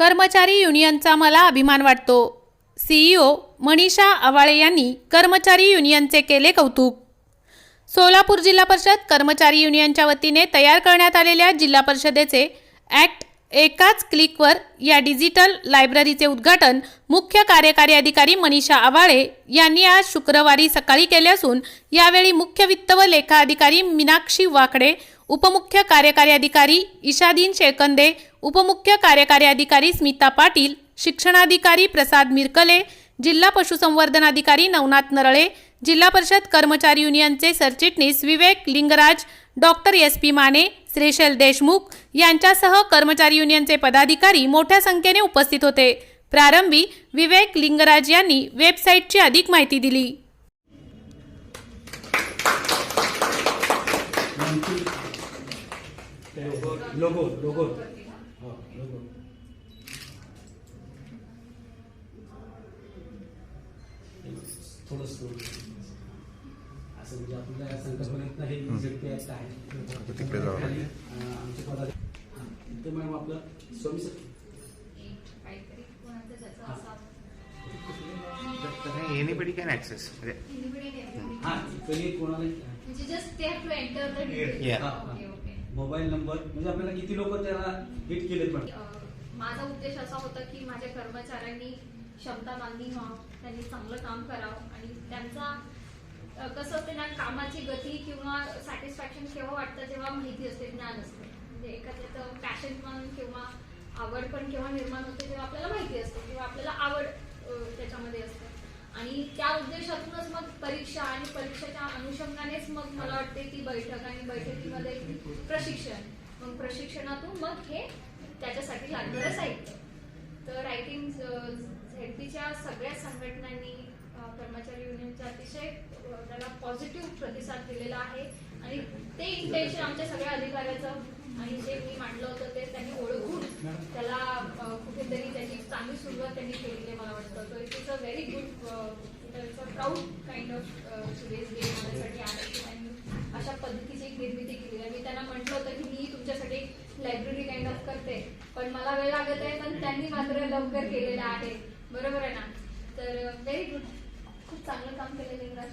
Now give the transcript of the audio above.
कर्मचारी युनियनचा मला अभिमान वाटतो. सीईओ मनीषा आवाळे यांनी कर्मचारी युनियनचे केले कौतुक. सोलापूर जिल्हा परिषद कर्मचारी युनियनच्या वतीने तयार करण्यात आलेल्या जिल्हा परिषदेचे ॲक्ट एकाच क्लिकवर या डिजिटल लायब्ररीचे उद्घाटन मुख्य कार्यकारी अधिकारी मनीषा आवाळे यांनी आज शुक्रवारी सकाळी केले असून यावेळी मुख्य वित्त व लेखा अधिकारी मीनाक्षी वाकडे उपमुख्य कार्यकारी अधिकारी इशादीन शेळकंदे उपमुख्य कार्यकारी अधिकारी स्मिता पाटील शिक्षणाधिकारी प्रसाद मिरकले जिल्हा पशुसंवर्धन अधिकारी नवनाथ नरळे जिल्हा परिषद कर्मचारी युनियनचे सरचिटणीस Vivek Lingraj doctor S P Mane Shrishail Deshmukh यांच्यासह कर्मचारी युनियनचे पदाधिकारी मोठ्या संख्येने उपस्थित होते. प्रारंभी विवेक लिंगराज यांनी वेबसाईटची अधिक माहिती दिली. लोगो लोगो लोगो थोडं स्लो असं म्हणजे आपल्या संकल्पनेत हे एक्झॅक्ट ॲक्ट आहे तिकडे जावं लागेल. अं, आमचे पदाधिकारी हां इथं मॅडम आपलं स्वामी हा. Anybody can access can. हां कोणाला म्हणजे just they have to mobile number म्हणजे आपल्याला किती लोक त्याला हिट केले पण. माझा उद्देश असा होता की माझ्या कर्मचाऱ्यांनी क्षमता बांधली व्हावं त्यांनी चांगलं काम करावं आणि त्यांचा कसं असते ना कामाची गती किंवा सॅटिस्फॅक्शन केव्हा वाटतं जेव्हा माहिती असते ज्ञान असते. म्हणजे एखाद्याचं पॅशन पण किंवा आवड पण केव्हा निर्माण होते तेव्हा आपल्याला माहिती असते किंवा आपल्याला आवड अं, त्याच्यामध्ये असते आणि त्या उद्देशातूनच मग परीक्षा आणि परीक्षेच्या अनुषंगानेच मग मला वाटते ती बैठक आणि बैठकीमध्ये प्रशिक्षण. मग प्रशिक्षणातून मग हे त्याच्यासाठी लागणारं साहित्य. तर रायटिंग झेडपीच्या सगळ्या संघटनांनी कर्मचारी युनियनचा अतिशय त्याला पॉझिटिव्ह प्रतिसाद दिलेला आहे. आणि ते इंटेन्शन आमच्या सगळ्या अधिकाऱ्याचं आणि जे मी मांडलं होतं ते त्यांनी ओळखून त्याला कुठेतरी त्याची चांगली सुरुवात त्यांनी केलेली आहे मला वाटतं. तर it is a very good it's a proud kind of day माझ्यासाठी की त्यांनी अशा पद्धतीची एक निर्मिती केली आहे. मी त्यांना म्हटलं होतं की मी तुमच्यासाठी लायब्ररी काइंड ऑफ करते. पण मला वेळ लागत आहे पण त्यांनी मात्र लवकर केलेलं आहे. बरोबर आहे ना? तर uh, व्हेरी गुड खूप चांगलं काम केलेलं आहे